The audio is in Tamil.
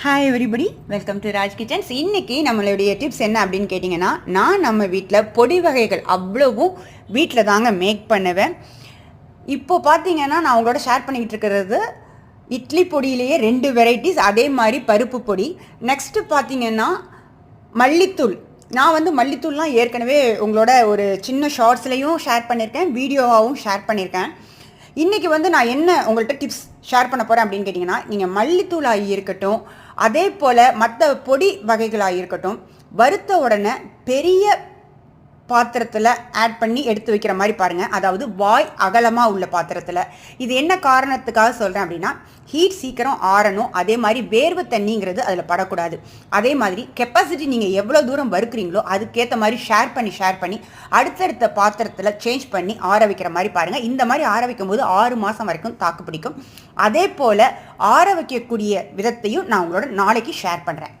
Hi everybody welcome to Raj kitchens இன்றைக்கி நம்மளுடைய டிப்ஸ் என்ன அப்படின்னு கேட்டிங்கன்னா நான் நம்ம வீட்டில் பொடி வகைகள் அவ்வளவும் வீட்டில் தாங்க மேக் பண்ணுவேன். இப்போ பார்த்தீங்கன்னா நான் உங்களோட ஷேர் பண்ணிக்கிட்டு இருக்கிறது இட்லி பொடியிலேயே ரெண்டு வெரைட்டிஸ் அதே மாதிரி பருப்பு பொடி. நெக்ஸ்ட்டு பார்த்தீங்கன்னா மல்லித்தூள். நான் வந்து மல்லித்தூள்லாம் ஏற்கனவே உங்களோட ஒரு சின்ன ஷார்ட்ஸ்லேயும் ஷேர் பண்ணியிருக்கேன் வீடியோவாகவும் ஷேர் பண்ணியிருக்கேன். இன்றைக்கி வந்து நான் என்ன உங்கள்கிட்ட டிப்ஸ் ஷேர் பண்ண போகிறேன் அப்படின்னு கேட்டிங்கன்னா நீங்கள் மல்லித்தூளாக இருக்கட்டும் அதே போல் மற்ற பொடி வகைகளாக இருக்கட்டும் வறுத்த உடனே பெரிய பாத்திரத்தில் ஆட் பண்ணி எடுத்து வைக்கிற மாதிரி பாருங்கள் அதாவது வாய் அகலமாக உள்ள பாத்திரத்தில். இது என்ன காரணத்துக்காக சொல்கிறேன் அப்படின்னா ஹீட் சீக்கிரம் ஆறணும். அதே மாதிரி வேர்வை தண்ணிங்கிறது அதில் படக்கூடாது. அதே மாதிரி கெப்பாசிட்டி நீங்கள் எவ்வளோ தூரம் வறுக்கிறீங்களோ அதுக்கேற்ற மாதிரி ஷேர் பண்ணி ஷேர் பண்ணி அடுத்தடுத்த பாத்திரத்தில் சேஞ்ச் பண்ணி ஆற வைக்கிற மாதிரி பாருங்கள் இந்த மாதிரி ஆற வைக்கும் போது ஆறு மாதம் வரைக்கும் தாக்கு பிடிக்கும். அதே போல் ஆற வைக்கக்கூடிய விதத்தையும் நான் உங்களோட நாளைக்கு ஷேர் பண்ணுறேன்